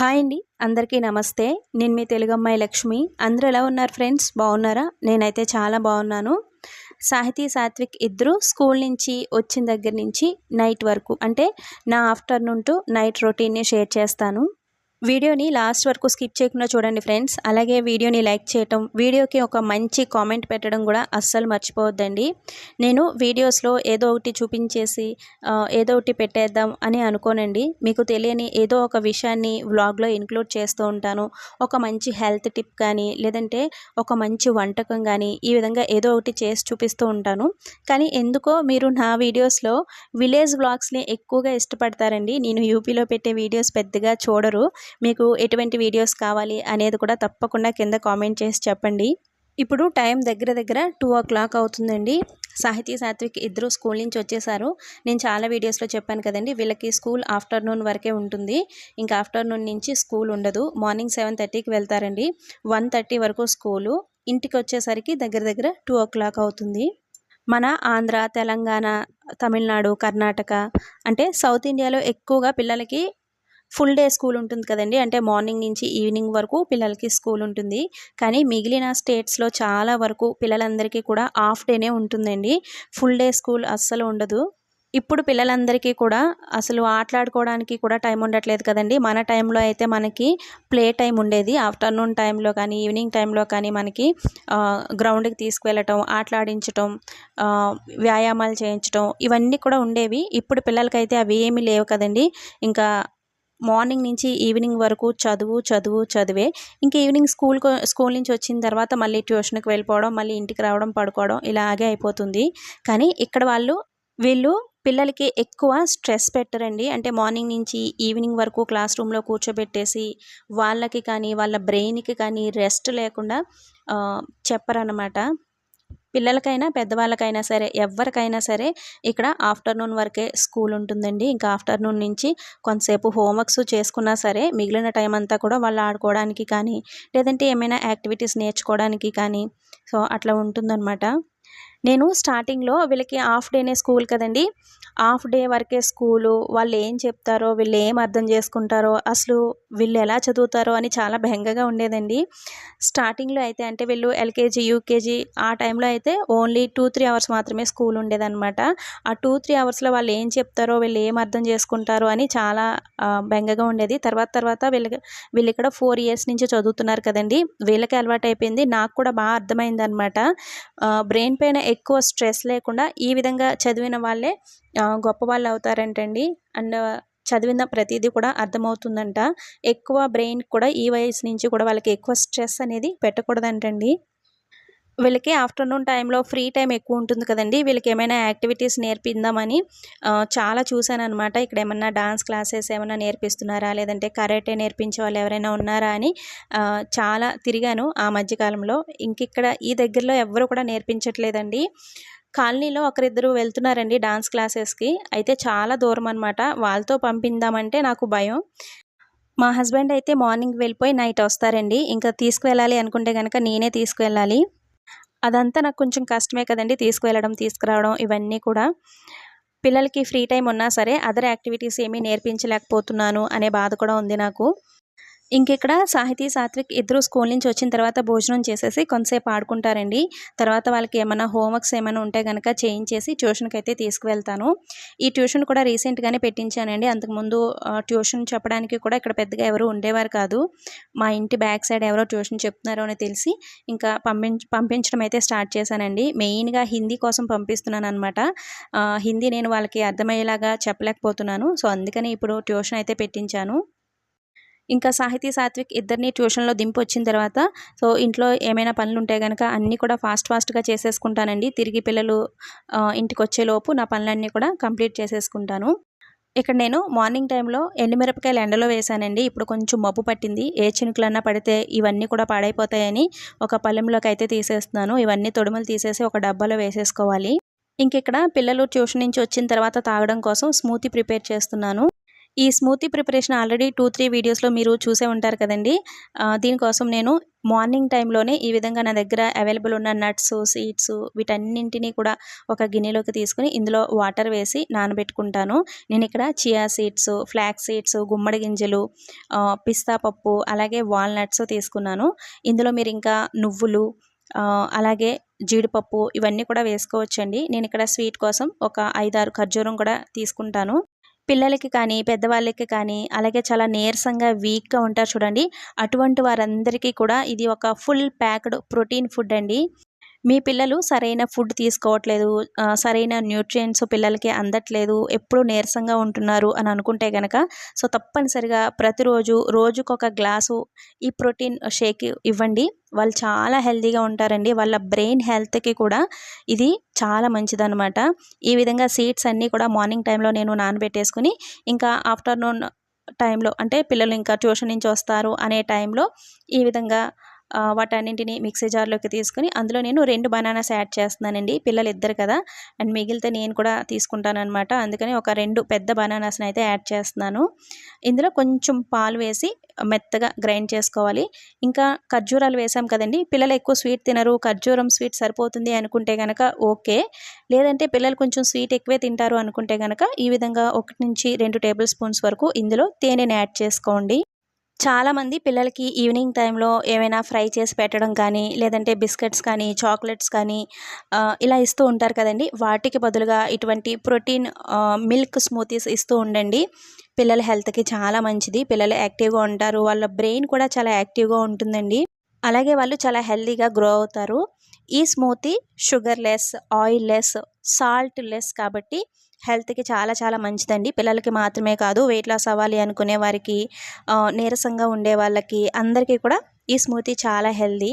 Hi అండి. అందరికీ నమస్తే. నేను మీ తెలుగు అమ్మాయి లక్ష్మి. అందరూ ఎలా ఉన్నారు ఫ్రెండ్స్? బాగున్నారా? నేనైతే చాలా బాగున్నాను. సాహితీ సాత్విక్ ఇద్దరు స్కూల్ నుంచి వచ్చిన దగ్గర నుంచి నైట్ వరకు అంటే నా ఆఫ్టర్నూన్ టు నైట్ రొటీన్ని షేర్ చేస్తాను. వీడియోని లాస్ట్ వరకు స్కిప్ చేయకుండా చూడండి ఫ్రెండ్స్. అలాగే వీడియోని లైక్ చేయటం వీడియోకి ఒక మంచి కామెంట్ పెట్టడం కూడా అస్సలు మర్చిపోవద్దండి. నేను వీడియోస్లో ఏదో ఒకటి చూపించేసి ఏదో ఒకటి పెట్టేద్దాం అని అనుకోనండి. మీకు తెలియని ఏదో ఒక విషయాన్ని వ్లాగ్లో ఇంక్లూడ్ చేస్తూ ఉంటాను. ఒక మంచి హెల్త్ టిప్ కానీ లేదంటే ఒక మంచి వంటకం కానీ ఈ విధంగా ఏదో ఒకటి చేసి చూపిస్తూ ఉంటాను. కానీ ఎందుకో మీరు నా వీడియోస్లో విలేజ్ వ్లాగ్స్ని ఎక్కువగా ఇష్టపడతారండి. నేను యూపీలో పెట్టే వీడియోస్ పెద్దగా చూడరు. మీకు ఎటువంటి వీడియోస్ కావాలి అనేది కూడా తప్పకుండా కింద కామెంట్ చేసి చెప్పండి. ఇప్పుడు టైం దగ్గర దగ్గర టూ ఓ క్లాక్ అవుతుందండి. సాహితీ సాత్విక్ ఇద్దరు స్కూల్ నుంచి వచ్చేసారు. నేను చాలా వీడియోస్లో చెప్పాను కదండి వీళ్ళకి స్కూల్ ఆఫ్టర్నూన్ వరకే ఉంటుంది. ఇంకా ఆఫ్టర్నూన్ నుంచి స్కూల్ ఉండదు. మార్నింగ్ సెవెన్ థర్టీకి వెళ్తారండి. వన్ థర్టీ వరకు స్కూలు. ఇంటికి వచ్చేసరికి దగ్గర దగ్గర టూ ఓ క్లాక్ అవుతుంది. మన ఆంధ్ర తెలంగాణ తమిళనాడు కర్ణాటక అంటే సౌత్ ఇండియాలో ఎక్కువగా పిల్లలకి ఫుల్ డే స్కూల్ ఉంటుంది కదండి. అంటే మార్నింగ్ నుంచి ఈవినింగ్ వరకు పిల్లలకి స్కూల్ ఉంటుంది. కానీ మిగిలిన స్టేట్స్లో చాలా వరకు పిల్లలందరికీ కూడా హాఫ్ డేనే ఉంటుందండి. ఫుల్ డే స్కూల్ అస్సలు ఉండదు. ఇప్పుడు పిల్లలందరికీ కూడా అసలు ఆటలాడుకోవడానికి కూడా టైం ఉండట్లేదు కదండి. మన టైంలో అయితే మనకి ప్లే టైం ఉండేది. ఆఫ్టర్నూన్ టైంలో కానీ ఈవినింగ్ టైంలో కానీ మనకి గ్రౌండ్కి తీసుకువెళ్ళటం ఆటలాడించటం వ్యాయామాలు చేయించటం ఇవన్నీ కూడా ఉండేవి. ఇప్పుడు పిల్లలకైతే అవి ఏమీ లేవు కదండి. ఇంకా మార్నింగ్ నుంచి ఈవినింగ్ వరకు చదువు చదువు చదివే. ఇంకా ఈవినింగ్ స్కూల్ స్కూల్ నుంచి వచ్చిన తర్వాత మళ్ళీ ట్యూషన్కి వెళ్ళిపోవడం మళ్ళీ ఇంటికి రావడం పడుకోవడం ఇలాగే అయిపోతుంది. కానీ ఇక్కడ వాళ్ళు వీళ్ళు పిల్లలకి ఎక్కువ స్ట్రెస్ పెట్టరండి. అంటే మార్నింగ్ నుంచి ఈవినింగ్ వరకు క్లాస్ రూమ్లో కూర్చోబెట్టేసి వాళ్ళకి కానీ వాళ్ళ బ్రెయిన్కి కానీ రెస్ట్ లేకుండా చెప్పరనమాట చెప్పరన్నమాట. పిల్లలకైనా పెద్దవాళ్ళకైనా సరే ఎవరికైనా సరే ఇక్కడ ఆఫ్టర్నూన్ వరకే స్కూల్ ఉంటుందండి. ఇంకా ఆఫ్టర్నూన్ నుంచి కొంతసేపు హోంవర్క్స్ చేసుకున్నా సరే మిగిలిన టైం అంతా కూడా వాళ్ళు ఆడుకోవడానికి కానీ లేదంటే ఏమైనా యాక్టివిటీస్ నేర్చుకోవడానికి కానీ సో అట్లా ఉంటుందన్నమాట. నేను స్టార్టింగ్లో వీళ్ళకి హాఫ్ డేనే స్కూల్ కదండి. హాఫ్ డే వరకే స్కూలు వాళ్ళు ఏం చెప్తారో వీళ్ళు ఏం అర్థం చేసుకుంటారో అసలు వీళ్ళు ఎలా చదువుతారో అని చాలా బెంగగా ఉండేదండి. స్టార్టింగ్లో అయితే అంటే వీళ్ళు ఎల్కేజీ యూకేజీ ఆ టైంలో అయితే ఓన్లీ టూ త్రీ అవర్స్ మాత్రమే స్కూల్ ఉండేదన్నమాట. ఆ టూ త్రీ అవర్స్లో వాళ్ళు ఏం చెప్తారో వీళ్ళు ఏం అర్థం చేసుకుంటారో అని చాలా బెంగగా ఉండేది. తర్వాత తర్వాత వీళ్ళకి వీళ్ళు ఇక్కడ ఫోర్ ఇయర్స్ నుంచి చదువుతున్నారు కదండి. వీళ్ళకి అలవాటు అయిపోయింది నాకు కూడా బాగా అర్థమైంది అనమాట బ్రెయిన్ పైన ఎక్కువ స్ట్రెస్ లేకుండా ఈ విధంగా చదివిన వాళ్ళే గొప్ప వాళ్ళు అవుతారంటండి అండ్ చదివిన ప్రతిదీ కూడా అర్థమవుతుందంట. ఎక్కువ బ్రెయిన్ కూడా ఈ వయసు నుంచి కూడా వాళ్ళకి ఎక్కువ స్ట్రెస్ అనేది పెట్టకూడదంటండి. వీళ్ళకి ఆఫ్టర్నూన్ టైంలో ఫ్రీ టైం ఎక్కువ ఉంటుంది కదండి. వీళ్ళకి ఏమైనా యాక్టివిటీస్ నేర్పిందామని చాలా చూశాను అనమాట ఇక్కడ ఏమన్నా డాన్స్ క్లాసెస్ ఏమైనా నేర్పిస్తున్నారా? లేదంటే కరాటే నేర్పించే వాళ్ళు ఎవరైనా ఉన్నారా అని చాలా తిరిగాను ఆ మధ్యకాలంలో ఇంక ఇక్కడ ఈ దగ్గరలో ఎవరు కూడా నేర్పించట్లేదండి. కాలనీలో ఒకరిద్దరు వెళ్తున్నారండి డాన్స్ క్లాసెస్కి. అయితే చాలా దూరం అనమాట వాళ్ళతో పంపిందామంటే నాకు భయం. మా హస్బెండ్ అయితే మార్నింగ్ వెళ్ళిపోయి నైట్ వస్తారండి. ఇంకా తీసుకువెళ్ళాలి అనుకుంటే కనుక నేనే తీసుకువెళ్ళాలి. అదంతా నాకు కొంచెం కష్టమే కదండి తీసుకువెళ్ళడం తీసుకురావడం ఇవన్నీ కూడా. పిల్లలకి ఫ్రీ టైం ఉన్నా సరే అదర్ యాక్టివిటీస్ ఏమీ నేర్పించలేకపోతున్నాను అనే బాధ కూడా ఉంది నాకు. ఇంకెక్కడ సాహితీ సాత్విక్ ఇద్దరు స్కూల్ నుంచి వచ్చిన తర్వాత భోజనం చేసేసి కొంతసేపు ఆడుకుంటారండి. తర్వాత వాళ్ళకి ఏమైనా హోంవర్క్స్ ఏమైనా ఉంటే కనుక చేయించేసి ట్యూషన్కి అయితే తీసుకువెళ్తాను. ఈ ట్యూషన్ కూడా రీసెంట్గానే పెట్టించానండి. అంతకుముందు ట్యూషన్ చెప్పడానికి కూడా ఇక్కడ పెద్దగా ఎవరు ఉండేవారు కాదు. మా ఇంటి బ్యాక్ సైడ్ ఎవరో ట్యూషన్ చెప్తున్నారో అని తెలిసి ఇంకా పంపించ పంపించడం అయితే స్టార్ట్ చేశానండి. మెయిన్గా హిందీ కోసం పంపిస్తున్నాను అనమాట హిందీ నేను వాళ్ళకి అర్థమయ్యేలాగా చెప్పలేకపోతున్నాను. సో అందుకని ఇప్పుడు ట్యూషన్ అయితే పెట్టించాను. ఇంకా సాహితీ సాత్విక్ ఇద్దరిని ట్యూషన్లో దింపి వచ్చిన తర్వాత సో ఇంట్లో ఏమైనా పనులు ఉంటే కనుక అన్నీ కూడా ఫాస్ట్ ఫాస్ట్గా చేసేసుకుంటానండి. తిరిగి పిల్లలు ఇంటికి వచ్చేలోపు నా పనులన్నీ కూడా కంప్లీట్ చేసేసుకుంటాను. ఇక్కడ నేను మార్నింగ్ టైంలో ఎండుమిరపకాయలు ఎండలో వేశానండి ఇప్పుడు కొంచెం మబ్బు పట్టింది. ఏ చినుకులన్నా పడితే ఇవన్నీ కూడా పాడైపోతాయని ఒక పళ్ళెంలోకి అయితే తీసేస్తున్నాను. ఇవన్నీ తొడుములు తీసేసి ఒక డబ్బాలో వేసేసుకోవాలి. ఇంక ఇక్కడ పిల్లలు ట్యూషన్ నుంచి వచ్చిన తర్వాత తాగడం కోసం స్మూతీ ప్రిపేర్ చేస్తున్నాను. ఈ smoothie preparation already two three వీడియోస్లో మీరు చూసే ఉంటారు కదండి. దీనికోసం నేను మార్నింగ్ టైంలోనే ఈ విధంగా నా దగ్గర అవైలబుల్ ఉన్న నట్స్ సీడ్స్ వీటన్నింటినీ కూడా ఒక గిన్నెలోకి తీసుకుని ఇందులో వాటర్ వేసి నానబెట్టుకుంటాను. నేను ఇక్కడ చియా సీడ్స్ ఫ్లాక్ సీడ్స్ గుమ్మడి గింజలు పిస్తా పప్పు అలాగే వాల్నట్స్ తీసుకున్నాను. ఇందులో మీరు ఇంకా నువ్వులు అలాగే జీడిపప్పు ఇవన్నీ కూడా వేసుకోవచ్చండి. నేను ఇక్కడ స్వీట్ కోసం ఒక ఐదారు ఖర్జూరం కూడా తీసుకుంటాను. పిల్లలకి కానీ పెద్దవాళ్ళకి కానీ అలాగే చాలా నీరసంగా వీక్గా ఉంటారు చూడండి. అటువంటి వారందరికీ కూడా ఇది ఒక ఫుల్ ప్యాక్డ్ ప్రోటీన్ ఫుడ్ అండి. మీ పిల్లలు సరైన ఫుడ్ తీసుకోవట్లేదు సరైన న్యూట్రియంట్స్ పిల్లలకి అందట్లేదు ఎప్పుడు నీరసంగా ఉంటున్నారు అని అనుకుంటే కనుక సో తప్పనిసరిగా ప్రతిరోజు రోజుకొక గ్లాసు ఈ ప్రోటీన్ షేక్ ఇవ్వండి. వాళ్ళు చాలా హెల్తీగా ఉంటారండి. వాళ్ళ బ్రెయిన్ హెల్త్కి కూడా ఇది చాలా మంచిదన్నమాట. ఈ విధంగా సీడ్స్ అన్నీ కూడా మార్నింగ్ టైంలో నేను నానబెట్టేసుకుని ఇంకా ఆఫ్టర్నూన్ టైంలో అంటే పిల్లలు ఇంకా ట్యూషన్ నుంచి వస్తారు అనే టైంలో ఈ విధంగా వాటన్నింటిని మిక్సీ జార్లోకి తీసుకుని అందులో నేను రెండు బనానాస్ యాడ్ చేస్తున్నానండి. పిల్లలు ఇద్దరు కదా. అండ్ మిగిలితే నేను కూడా తీసుకుంటాను అనమాట అందుకని ఒక రెండు పెద్ద బనానాస్ని అయితే యాడ్ చేస్తున్నాను. ఇందులో కొంచెం పాలు వేసి మెత్తగా గ్రైండ్ చేసుకోవాలి. ఇంకా ఖర్జూరాలు వేసాం కదండి. పిల్లలు ఎక్కువ స్వీట్ తినరు. ఖర్జూరం స్వీట్ సరిపోతుంది అనుకుంటే కనుక ఓకే. లేదంటే పిల్లలు కొంచెం స్వీట్ ఎక్కువే తింటారు అనుకుంటే కనుక ఈ విధంగా ఒకటి నుంచి రెండు టేబుల్ స్పూన్స్ వరకు ఇందులో తేనెని యాడ్ చేసుకోండి. చాలామంది పిల్లలకి ఈవినింగ్ టైంలో ఏమైనా ఫ్రై చేసి పెట్టడం కానీ లేదంటే బిస్కెట్స్ కానీ చాక్లెట్స్ కానీ ఇలా ఇస్తూ ఉంటారు కదండి. వాటికి బదులుగా ఇటువంటి ప్రోటీన్ మిల్క్ స్మూతీస్ ఇస్తూ ఉండండి. పిల్లల హెల్త్కి చాలా మంచిది. పిల్లలు యాక్టివ్గా ఉంటారు. వాళ్ళ బ్రెయిన్ కూడా చాలా యాక్టివ్గా ఉంటుందండి. అలాగే వాళ్ళు చాలా హెల్తీగా గ్రో అవుతారు. ఈ smoothie sugar less oil less salt less కాబట్టి హెల్త్కి చాలా చాలా మంచిదండి. పిల్లలకి మాత్రమే కాదు వెయిట్ లాస్ అవ్వాలి అనుకునే వారికి నీరసంగా ఉండే వాళ్ళకి అందరికీ కూడా ఈ స్మూతీ చాలా హెల్దీ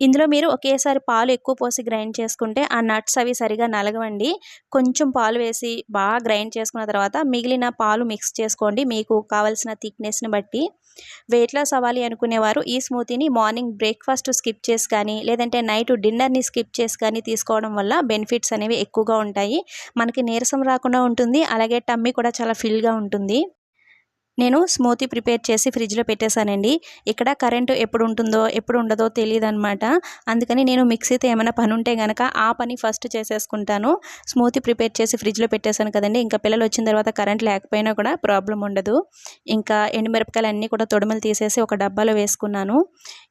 ఇందులో మీరు ఒకేసారి పాలు ఎక్కువ పోసి గ్రైండ్ చేసుకుంటే ఆ నట్స్ అవి సరిగా నలగవండి. కొంచెం పాలు వేసి బాగా గ్రైండ్ చేసుకున్న తర్వాత మిగిలిన పాలు మిక్స్ చేసుకోండి. మీకు కావలసిన థిక్నెస్ని బట్టి. వెయిట్ లాస్ అవ్వాలి అనుకునేవారు ఈ స్మూతీని మార్నింగ్ బ్రేక్ఫాస్ట్ స్కిప్ చేసి కానీ లేదంటే నైట్ డిన్నర్ని స్కిప్ చేసి కానీ తీసుకోవడం వల్ల బెనిఫిట్స్ అనేవి ఎక్కువగా ఉంటాయి. మనకి నీరసం రాకుండా ఉంటుంది. అలాగే టమ్మీ కూడా చాలా ఫిల్గా ఉంటుంది. నేను స్మూతీ ప్రిపేర్ చేసి ఫ్రిడ్జ్లో పెట్టేశానండి. ఇక్కడ కరెంటు ఎప్పుడు ఉంటుందో ఎప్పుడు ఉండదో తెలియదు అనమాట అందుకని నేను మిక్సీతో ఏమైనా పని ఉంటే కనుక ఆ పని ఫస్ట్ చేసేసుకుంటాను. స్మూతీ ప్రిపేర్ చేసి ఫ్రిడ్జ్లో పెట్టేశాను కదండి. ఇంకా పిల్లలు వచ్చిన తర్వాత కరెంట్ లేకపోయినా కూడా ప్రాబ్లం ఉండదు. ఇంకా ఎండుమిరపకాయలు అన్నీ కూడా తొడమలు తీసేసి ఒక డబ్బాలో వేసుకున్నాను.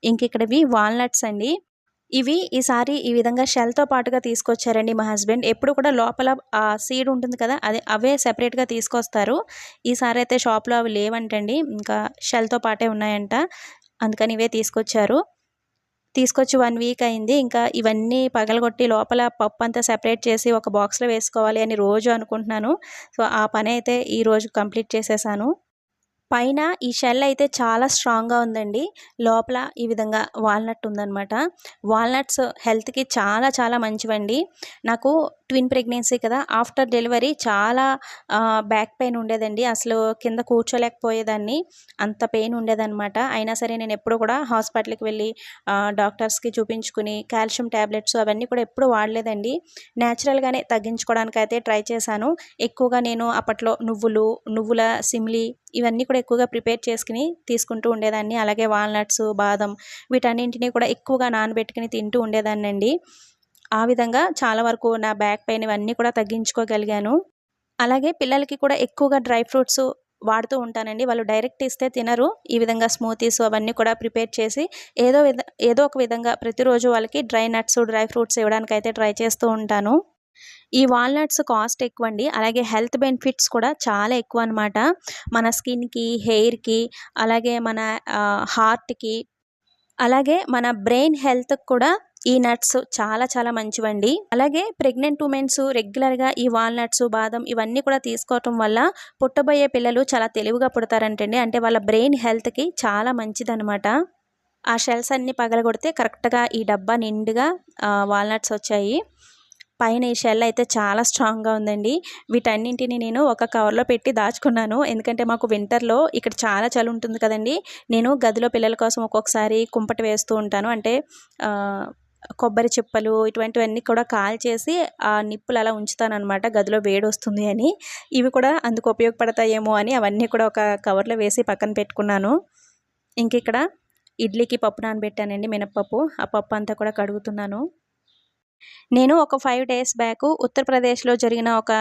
ఇంక ఇక్కడవి వాల్నట్స్ అండి. ఇవి ఈసారి ఈ విధంగా షెల్తో పాటుగా తీసుకొచ్చారండి మా హస్బెండ్. ఎప్పుడు కూడా లోపల ఆ సీడ్ ఉంటుంది కదా అదే అవే సెపరేట్గా తీసుకొస్తారు. ఈసారి అయితే షాప్లో అవి లేవంటండి. ఇంకా షెల్తో పాటే ఉన్నాయంట. అందుకని ఇవే తీసుకొచ్చారు. తీసుకొచ్చి వన్ వీక్ అయింది. ఇంకా ఇవన్నీ పగలగొట్టి లోపల పప్పు అంతా సెపరేట్ చేసి ఒక బాక్స్లో వేసుకోవాలి అని రోజు అనుకుంటున్నాను. సో ఆ పని అయితే ఈ రోజు కంప్లీట్ చేసేసాను. పైన ఈ షెల్ అయితే చాలా స్ట్రాంగ్గా ఉందండి. లోపల ఈ విధంగా వాల్నట్ ఉందన్నమాట. వాల్నట్స్ హెల్త్కి చాలా చాలా మంచివండి. నాకు ట్విన్ ప్రెగ్నెన్సీ కదా ఆఫ్టర్ డెలివరీ చాలా బ్యాక్ పెయిన్ ఉండేదండి. అసలు కింద కూర్చోలేకపోయేదాన్ని. అంత పెయిన్ ఉండేదన్నమాట. అయినా సరే నేను ఎప్పుడు కూడా హాస్పిటల్కి వెళ్ళి డాక్టర్స్కి చూపించుకుని కాల్షియం ట్యాబ్లెట్స్ అవన్నీ కూడా ఎప్పుడు వాడలేదండి. న్యాచురల్గానే తగ్గించుకోవడానికి అయితే ట్రై చేశాను. ఎక్కువగా నేను అప్పట్లో నువ్వులు నువ్వుల సిమ్లి ఇవన్నీ కూడా ఎక్కువగా ప్రిపేర్ చేసుకుని తీసుకుంటూ ఉండేదాన్ని. అలాగే వాల్నట్స్ బాదం వీటన్నింటినీ కూడా ఎక్కువగా నానబెట్టుకుని తింటూ ఉండేదాన్ని అండి ఆ విధంగా చాలా వరకు నా బ్యాక్ పెయిన్ ఇవన్నీ కూడా తగ్గించుకోగలిగాను. అలాగే పిల్లలకి కూడా ఎక్కువగా డ్రై ఫ్రూట్స్ వాడుతూ ఉంటానండి. వాళ్ళు డైరెక్ట్ ఇస్తే తినరు. ఈ విధంగా స్మూతీస్ అవన్నీ కూడా ప్రిపేర్ చేసి ఏదో విధ ఏదో ఒక విధంగా ప్రతిరోజు వాళ్ళకి డ్రై నట్స్ డ్రై ఫ్రూట్స్ ఇవ్వడానికి అయితే ట్రై చేస్తూ ఉంటాను. ఈ వాల్నట్స్ కాస్ట్ ఎక్కువ అండి అలాగే హెల్త్ బెనిఫిట్స్ కూడా చాలా ఎక్కువ అనమాట మన స్కిన్కి హెయిర్కి అలాగే మన హార్ట్కి అలాగే మన బ్రెయిన్ హెల్త్కి కూడా ఈ నట్స్ చాలా చాలా మంచివండి. అలాగే ప్రెగ్నెంట్ ఉమెన్స్ రెగ్యులర్గా ఈ వాల్నట్స్ బాదం ఇవన్నీ కూడా తీసుకోవటం వల్ల పుట్టబోయే పిల్లలు చాలా తెలివిగా పుడతారంటండి. అంటే వాళ్ళ బ్రెయిన్ హెల్త్కి చాలా మంచిదనమాట ఆ షెల్స్ అన్నీ పగలగొడితే కరెక్ట్గా ఈ డబ్బా నిండుగా వాల్నట్స్ వచ్చాయి. పైన ఈ షెల్ అయితే చాలా స్ట్రాంగ్గా ఉందండి. వీటన్నింటిని నేను ఒక కవర్లో పెట్టి దాచుకున్నాను. ఎందుకంటే మాకు వింటర్లో ఇక్కడ చాలా చలి ఉంటుంది కదండి. నేను గదిలో పిల్లల కోసం ఒక్కొక్కసారి కుంపటి వేస్తూ ఉంటాను. అంటే కొబ్బరి చిప్పలు ఇటువంటివన్నీ కూడా కాల్ చేసి ఆ నిప్పులు అలా ఉంచుతాను అనమాట గదిలో వేడి వస్తుంది అని. ఇవి కూడా అందుకు ఉపయోగపడతాయేమో అని అవన్నీ కూడా ఒక కవర్లో వేసి పక్కన పెట్టుకున్నాను. ఇంక ఇక్కడ ఇడ్లీకి పప్పు నానబెట్టానండి మినప్పప్పు. ఆ పప్పు అంతా కూడా కడుగుతున్నాను. నేను ఒక ఫైవ్ డేస్ బ్యాక్ ఉత్తరప్రదేశ్లో జరిగిన ఒక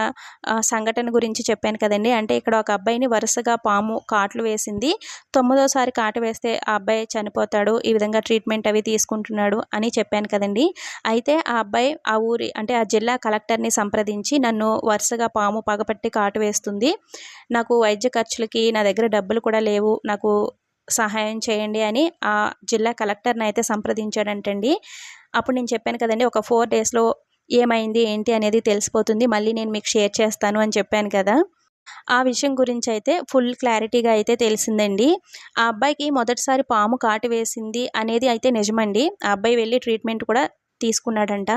సంఘటన గురించి చెప్పాను కదండి. అంటే ఇక్కడ ఒక అబ్బాయిని వరుసగా పాము కాట్లు వేసింది. తొమ్మిదోసారి కాటు వేస్తే ఆ అబ్బాయి చనిపోతాడు ఈ విధంగా ట్రీట్మెంట్ అవి తీసుకుంటున్నాడు అని చెప్పాను కదండి. అయితే ఆ అబ్బాయి ఆ ఊరి అంటే ఆ జిల్లా కలెక్టర్ని సంప్రదించి నన్ను వరుసగా పాము పగపట్టి కాటు వేస్తుంది. నాకు వైద్య ఖర్చులకి నా దగ్గర డబ్బులు కూడా లేవు నాకు సహాయం చేయండి అని ఆ జిల్లా కలెక్టర్ని అయితే సంప్రదించాడంటండి. అప్పుడు నేను చెప్పాను కదండి ఒక ఫోర్ డేస్లో ఏమైంది ఏంటి అనేది తెలిసిపోతుంది మళ్ళీ నేను మీకు షేర్ చేస్తాను అని చెప్పాను కదా. ఆ విషయం గురించి అయితే ఫుల్ క్లారిటీగా అయితే తెలిసిందండి. ఆ అబ్బాయికి మొదటిసారి పాము కాటు వేసింది అనేది అయితే నిజమండి. ఆ అబ్బాయి వెళ్ళి ట్రీట్మెంట్ కూడా తీసుకున్నాడంట.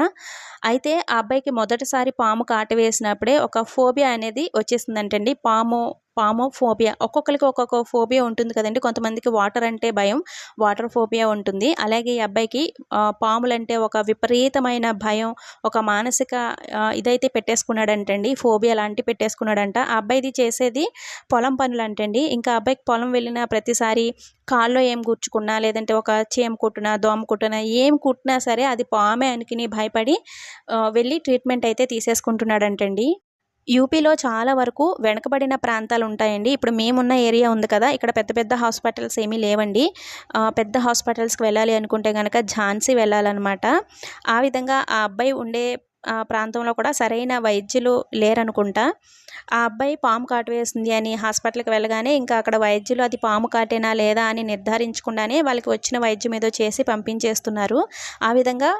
అయితే ఆ అబ్బాయికి మొదటిసారి పాము కాటు వేసినప్పుడే ఒక ఫోబియా అనేది వచ్చేసిందంటండి. పాము పాము ఫోబియా ఒక్కొక్కరికి ఒక్కొక్క ఫోబియా ఉంటుంది కదండి. కొంతమందికి వాటర్ అంటే భయం వాటర్ ఫోబియా ఉంటుంది. అలాగే ఈ అబ్బాయికి పాములంటే ఒక విపరీతమైన భయం ఒక మానసిక ఇదైతే పెట్టేసుకున్నాడంటండి ఫోబియా లాంటి పెట్టేసుకున్నాడంట. ఆ అబ్బాయిది చేసేది పొలం పనులు అంటండి ఇంకా అబ్బాయికి పొలం వెళ్ళిన ప్రతిసారి కాల్లో ఏం కూర్చుకున్నా లేదంటే ఒక చేమ కుట్టినా దోమ కుట్టినా ఏం కుట్టినా సరే అది పామే అనుకుని భయపడి వెళ్ళి ట్రీట్మెంట్ అయితే తీసేసుకుంటున్నాడంటండి. యూపీలో చాలా వరకు వెనకబడిన ప్రాంతాలు ఉంటాయండి ఇప్పుడు మేమున్న ఏరియా ఉంది కదా ఇక్కడ పెద్ద పెద్ద హాస్పిటల్స్ ఏమీ లేవండి. పెద్ద హాస్పిటల్స్కి వెళ్ళాలి అనుకుంటే కనుక ఝాన్సీ వెళ్ళాలన్నమాట. ఆ విధంగా ఆ అబ్బాయి ఉండే ఆ ప్రాంతంలో కూడా సరైన వైద్యులు లేరనుకుంటా. ఆ అబ్బాయి పాము కాటు వేసింది అని హాస్పిటల్కి వెళ్ళగానే ఇంకా అక్కడ వైద్యులు అది పాము కాటేనా లేదా అని నిర్ధారించకుండానే వాళ్ళకి వచ్చిన వైద్యం ఏదో చేసి పంపించేస్తున్నారు. ఆ విధంగా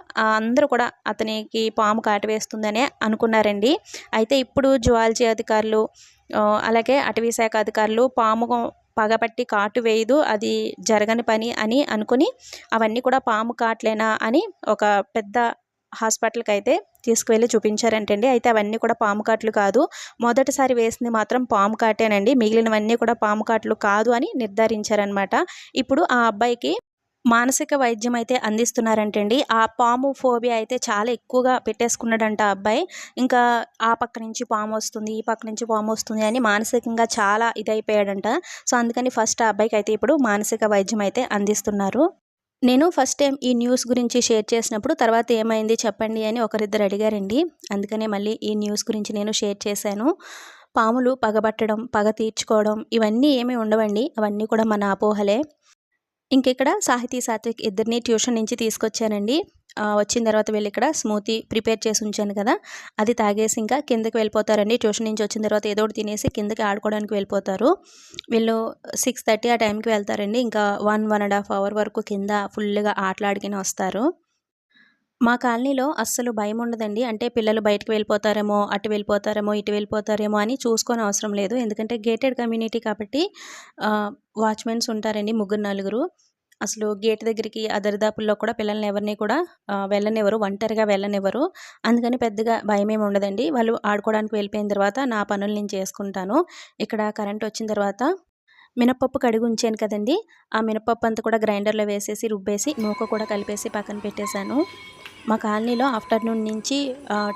అందరూ కూడా అతనికి పాము కాటు వేస్తుందనే అనుకున్నారండి. అయితే ఇప్పుడు జువాలజీ అధికారులు అలాగే అటవీ శాఖ అధికారులు పాము పగబట్టి కాటు వేయదు అది జరగని పని అని అనుకుని అవన్నీ కూడా పాము కాట్లేనా అని ఒక పెద్ద హాస్పిటల్కి అయితే తీసుకువెళ్ళి చూపించారంటండి. అయితే అవన్నీ కూడా పాము కాట్లు కాదు. మొదటిసారి వేసింది మాత్రం పాము కాటేనండి. మిగిలినవన్నీ కూడా పాము కాట్లు కాదు అని నిర్ధారించారనమాట ఇప్పుడు ఆ అబ్బాయికి మానసిక వైద్యం అయితే అందిస్తున్నారంటండి. ఆ పాము ఫోబియా అయితే చాలా ఎక్కువగా పెట్టేసుకున్నాడంట అబ్బాయి. ఇంకా ఆ పక్క నుంచి పాము వస్తుంది ఈ పక్క నుంచి పాము వస్తుంది అని మానసికంగా చాలా ఇదైపోయాడంట. సో అందుకని ఫస్ట్ ఆ అబ్బాయికి అయితే ఇప్పుడు మానసిక వైద్యం అయితే అందిస్తున్నారు. నేను ఫస్ట్ టైం ఈ న్యూస్ గురించి షేర్ చేసినప్పుడు తర్వాత ఏమైంది చెప్పండి అని ఒకరిద్దరు అడిగారండి. అందుకనే మళ్ళీ ఈ న్యూస్ గురించి నేను షేర్ చేశాను. పాములు పగబట్టడం పగ తీర్చుకోవడం ఇవన్నీ ఏమీ ఉండవండి. అవన్నీ కూడా మన అపోహలే. ఇంకెక్కడ సాహితీ సాత్విక్ ఇద్దరిని ట్యూషన్ నుంచి తీసుకొచ్చానండి. వచ్చిన తర్వాత వెళ్ళి ఇక్కడ స్మూతీ ప్రిపేర్ చేసి ఉంచాను కదా అది తాగేసి ఇంకా కిందకి వెళ్ళిపోతారండి. ట్యూషన్ నుంచి వచ్చిన తర్వాత ఏదో ఒకటి తినేసి కిందకి ఆడుకోవడానికి వెళ్ళిపోతారు. వీళ్ళు సిక్స్ థర్టీ ఆ టైంకి వెళ్తారండి. ఇంకా one one and half hour వరకు కింద ఫుల్గా ఆటలాడికి వస్తారు. మా కాలనీలో అస్సలు భయం ఉండదండి. అంటే పిల్లలు బయటకు వెళ్ళిపోతారేమో అటు వెళ్ళిపోతారేమో ఇటు వెళ్ళిపోతారేమో అని చూసుకొని అవసరం లేదు. ఎందుకంటే గేటెడ్ కమ్యూనిటీ కాబట్టి వాచ్మెన్స్ ఉంటారండి ముగ్గురు నలుగురు. అసలు గేట్ దగ్గరికి అదరిదాపుల్లో కూడా పిల్లల్ని ఎవరిని కూడా వెళ్ళనివ్వరు ఒంటరిగా వెళ్ళనివ్వరు. అందుకని పెద్దగా భయం ఏమి ఉండదండి. వాళ్ళు ఆడుకోవడానికి వెళ్ళిపోయిన తర్వాత నా పనులు నేను చేసుకుంటాను. ఇక్కడ కరెంట్ వచ్చిన తర్వాత మినపప్పు కడిగి ఉంచాను కదండి. ఆ మినపప్పు అంతా కూడా గ్రైండర్లో వేసేసి రుబ్బేసి నూక కూడా కలిపేసి పక్కన పెట్టేశాను. మా కాలనీలో ఆఫ్టర్నూన్ నుంచి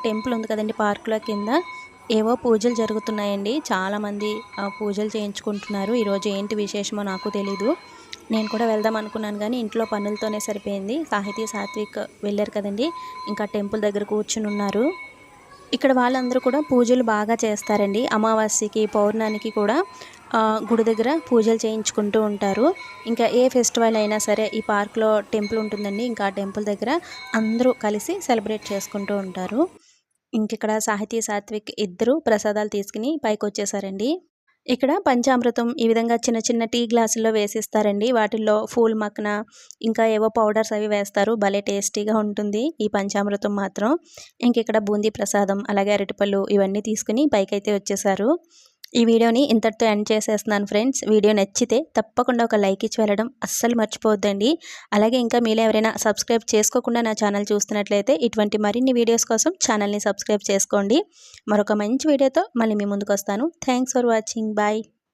టెంపుల్ ఉంది కదండి పార్కులో కింద. ఏవో పూజలు జరుగుతున్నాయండి. చాలామంది పూజలు చేయించుకుంటున్నారు. ఈరోజు ఏంటి విశేషమో నాకు తెలీదు. నేను కూడా వెళ్దాం అనుకున్నాను కానీ ఇంట్లో పనులతోనే సరిపోయింది. సాహితీ సాత్విక్ వెళ్ళారు కదండి. ఇంకా టెంపుల్ దగ్గర కూర్చుని ఉన్నారు. ఇక్కడ వాళ్ళందరూ కూడా పూజలు బాగా చేస్తారండి. అమావాస్యకి పౌర్ణానికి కూడా. గుడి దగ్గర పూజలు చేయించుకుంటూ ఉంటారు. ఇంకా ఏ ఫెస్టివల్ అయినా సరే ఈ పార్క్లో టెంపుల్ ఉంటుందండి. ఇంకా ఆ టెంపుల్ దగ్గర అందరూ కలిసి సెలబ్రేట్ చేసుకుంటూ ఉంటారు. ఇంక ఇక్కడ సాహితీ సాత్విక్ ఇద్దరు ప్రసాదాలు తీసుకుని పైకి వచ్చేసారండి ఇక్కడ పంచామృతం ఈ విధంగా చిన్న చిన్న టీ గ్లాసుల్లో వేసిస్తారండి. వాటిల్లో ఫూల్ మక్కన ఇంకా ఏవో పౌడర్స్ అవి వేస్తారు. భలే టేస్టీగా ఉంటుంది ఈ పంచామృతం మాత్రం. ఇంక ఇక్కడ బూందీ ప్రసాదం అలాగే అరటిపళ్ళు ఇవన్నీ తీసుకుని పైకైతే వచ్చేసారు. ఈ వీడియోని ఇంతటితో ఎండ్ చేసేస్తున్నాను ఫ్రెండ్స్. వీడియో నచ్చితే తప్పకుండా ఒక లైక్ ఇచ్చి వెళ్ళడం అస్సలు మర్చిపోవద్దండి. అలాగే ఇంకా మీరు ఎవరైనా సబ్స్క్రైబ్ చేసుకోకుండా నా ఛానల్ చూస్తున్నట్లయితే ఇటువంటి మరిన్ని వీడియోస్ కోసం ఛానల్ని సబ్స్క్రైబ్ చేసుకోండి. మరొక మంచి వీడియోతో మళ్ళీ మీ ముందుకు వస్తాను. Thanks for watching. బాయ్.